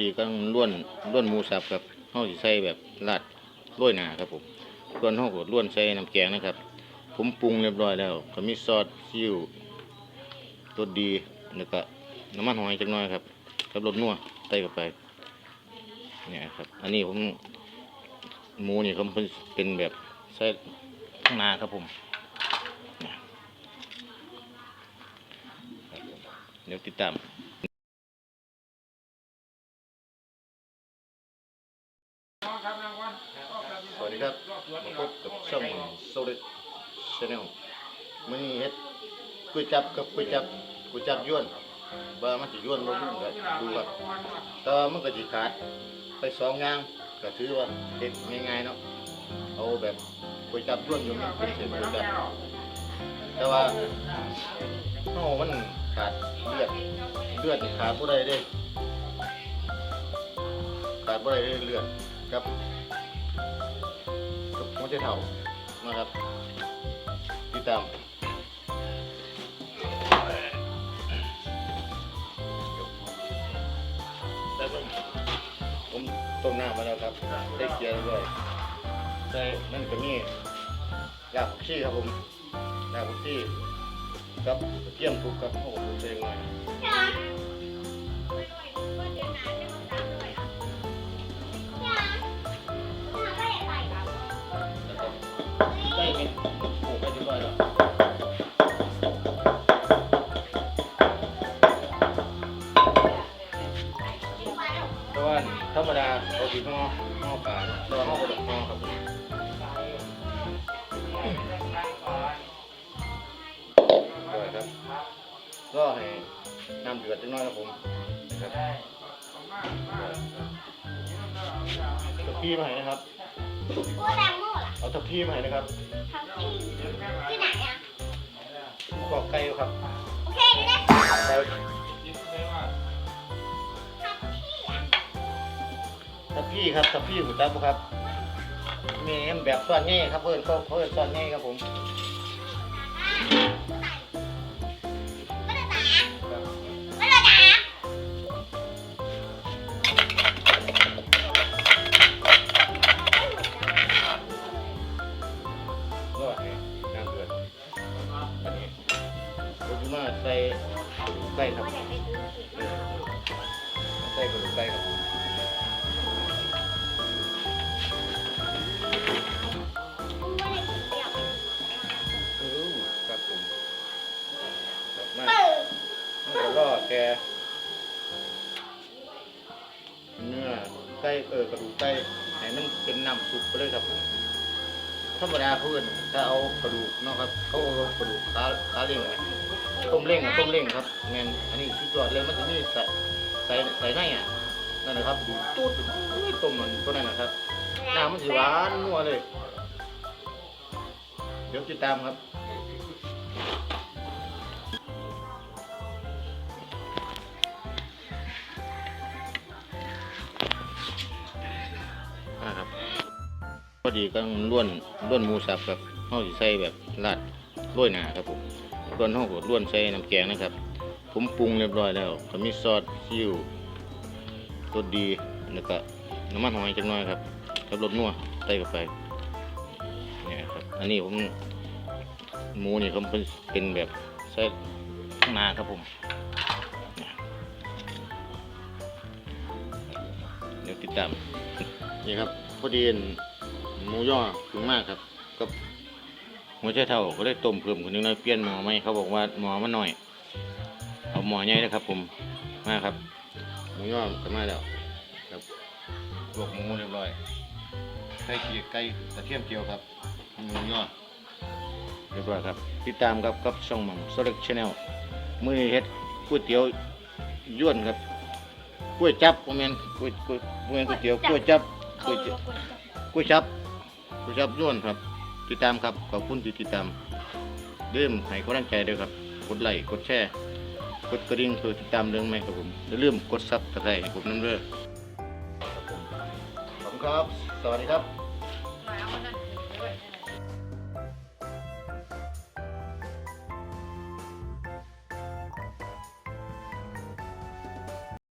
ดีก็ล้วนล้วนหมูสับครับเฮาสิใส่แบบราดโรยหนาครับผมส่วนเฮาก็ล้วนใส่น้ำแกงนะครับ ผมปรุงเรียบร้อยแล้ว ก็มีซอสซีอิ๊วรสดีแล้วก็น้ำมันหอยจักหน่อยครับกับรสนัวใส่เข้าไปเนี่ยครับ อันนี้ผมหมูนี่เขาเป็นแบบใส่ข้างหน้าครับผมเนี่ยครับผมเดี๋ยวติดตาม สวัสดีครับมาพบกับช่องโซลิด ชาแนลมื้อนี้เฮ็ดก๋วยจับกับก๋วยจับก๋วยจับยวนว่ามันสิยวนบ่รู้ก็ดูครับแต่ว่ามันก็สิขาดไปสองอย่างก็ถือว่าเฮ็ดง่ายๆเนาะเอาแบบก๋วยจับยวนอยู่มันเป็นเส้นก๋วยจับแต่ว่าเฮามันขาดเลือดเลือดนี่ขาดบ่ได้เด้ขาดบ่ได้เด้เลือดครับกับหัวใจเท่านะครับ ติดตามแล้วก็ผมต้มน้ำมาแล้วครับได้เกลียร์ด้วยใส่นั่นก็มียาผักชีครับผมยาผักชีกับกระเทียมทุกครับโอ้โหใส่หน่อยแล้วก็ใส่เม็ดโอ้ไปเธรรมดาเขาสิห่อห่อปลาเนาะแต่ว่าห่อบ่ต้องห่อครับผมด้วยครับก็ให้น้ำเดือดจังน้อยครับผมครับทัพพีมาให้นะครับ กูแตงโมล่ะเอาทัพพีมาให้นะครับทำที่ที่ไหนอะกรอกไก่ครับ โอเคดี๋ยวนะไก่ พพีครับทัพพีหูจับครับมีแบบซ้อนง่ายครับเพิ่อนเขาเพิ่นซ้อนง่ายครับผมไม่ได้ตาครับไม่ได้ตาก็ให้น้ำเดืออันนี้ผมจะมาใส่ไก่ครับใส่กระดูกไก่ครับ เนื้อไก่เออกระดูกไก่ให้มันเป็นน้ำซุปไปเลยครับผมธรรมดาเพื่อนถ้าเอากระดูกเนาะครับเขาเอากระดูกขาขาเล้งอะต้มเล้งอะต้มเล้งครับแมนอันนี้สุดยอดเลยมันจะมีใส่ใส่ใส่ในอะนั่นนะครับดูตูดอุ้ยต้มมันตัวนั้นนะครับน้ำมันสิหวานนัวเลย เดี๋ยวติดตามครับ พอดีก็ล้วนล้วนหมูสับครับเฮาสิใส่แบบราดโรยหนาครับผมส่วนเฮาก็ล้วนใส่น้ำแกงนะครับ ผมปรุงเรียบร้อยแล้วก็มีซอสซีอิ๊วรสดีแล้วก็น้ำมันหอยจักหน่อยครับกับรสนัวใส่เข้าไปเนี่ยครับอันนี้ผมหมูนี่เขาเป็นเป็นแบบใส่ข้างหน้าครับผมเนี่ยเดี๋ยวติดตามนี่ครับพอดี หมูย่อถึงมากครับกับหัวใจเท่าก็ได้ต้มเพิ่มคนนึงน้อยเปลี่ยนหมอไหมเขาบอกว่าหมอมันหน่อย เอาหมอใหญ่นะครับ ผมมาครับหมูย่อกันมาแล้วครับลวกหมูเรียบร้อยไก่ขีดไก่กระเทียมเจียวครับหมูย่อเรียบร้อยครับติดตามครับกับช่องม่อมโซเล็กชาแนลมือเฮ็ดก๋วยเตี๋ยวย้วนครับก๋วยจับโมเมนก๋วยก๋วยโมเมนก๋วยเตี๋ยวก๋วยจับก๋วยลเตี๋ยวงคนก๋วยจับ ผู้ชับย้วนครับ ติดตามครับ ขอบคุณที่ติดตามเริ่มให้กำลังใจด้วยครับ กดไลค์ กดแชร์ กดกระดิ่งเพื่อติดตามเรื่องใหม่ครับผมอย่าลืมกดซับสไครต์ผมน้ำเด้อครับผมขอบคุณครับ สวัสดีครับ